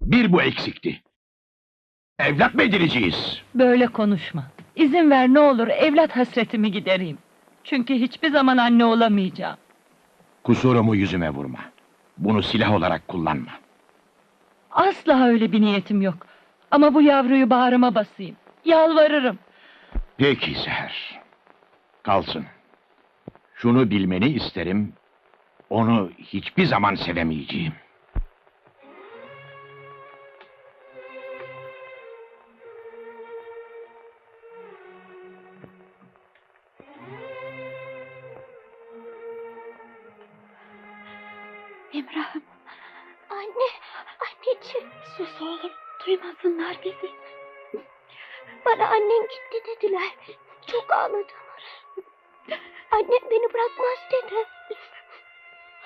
Bir bu eksikti. Evlat mı edineceğiz? Böyle konuşma. İzin ver ne olur evlat hasretimi gidereyim. Çünkü hiçbir zaman anne olamayacağım. Kusurumu yüzüme vurma. Bunu silah olarak kullanma. Asla öyle bir niyetim yok. Ama bu yavruyu bağrıma basayım. Yalvarırım. Peki Seher. Kalsın. Şunu bilmeni isterim. Onu hiçbir zaman sevemeyeceğim. Emrah'ım. Anne, anneciğim. Sus oğlum, duymasınlar bizi. Bana annen gitti dediler. Çok ağladım. Annem beni bırakmaz dedi.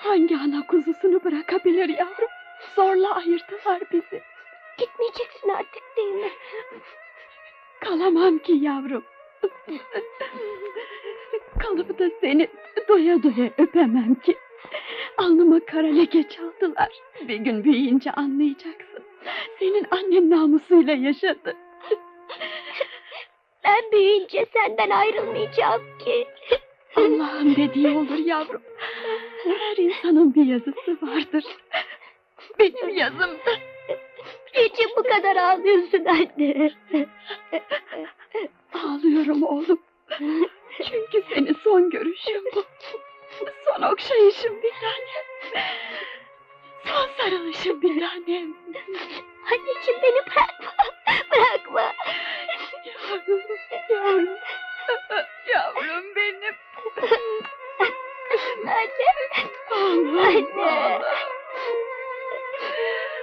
Hangi ana kuzusunu bırakabilir yavrum? Zorla ayırdılar bizi. Gitmeyeceksin artık değil mi? Kalamam ki yavrum. Kalıp da seni doya doya öpemem ki. Alnıma kara leke çaldılar. Bir gün büyüyünce anlayacaksın. Senin annen namusuyla yaşadı. Ben büyüyünce senden ayrılmayacağım ki. Allah'ın dediği olur yavrum. Her insanın bir yazısı vardır. Benim yazım da Niçin bu kadar ağlıyorsun anne? Ağlıyorum oğlum. Çünkü seni son görüşüm bu. Son okşayışım bir tanem. Son sarılışım bir tanem. Anneciğim beni bırakma.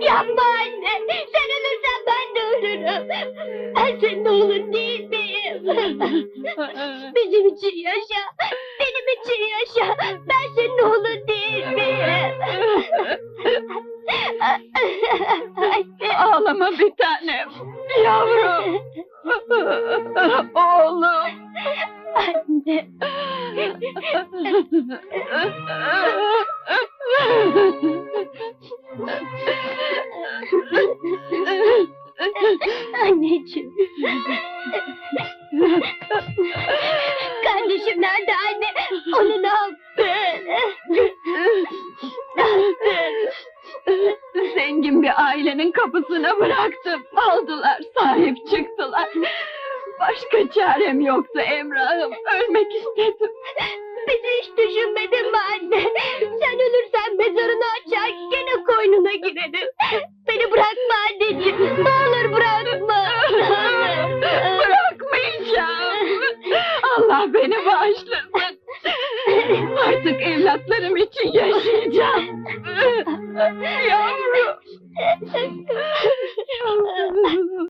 Yapma anne! Sen ölürsen ben de ölürüm! Ben senin oğlun değil Bizim için yaşa! Benim için yaşa! Ben senin oğlun değil miyim? Ağlama bir tanem. Kardeşim nerede anne? Onu ne yaptın? Zengin bir ailenin kapısına bıraktım. Aldılar, sahip çıktılar. Başka çarem yoktu Emrah'ım. Ölmek istedim. Bizi hiç düşünmedin mi anne? Sen ölürsen mezarını açar gene koynuna girerim. bağışlasın. Artık evlatlarım için yaşayacağım. Yavrum. Yavrum.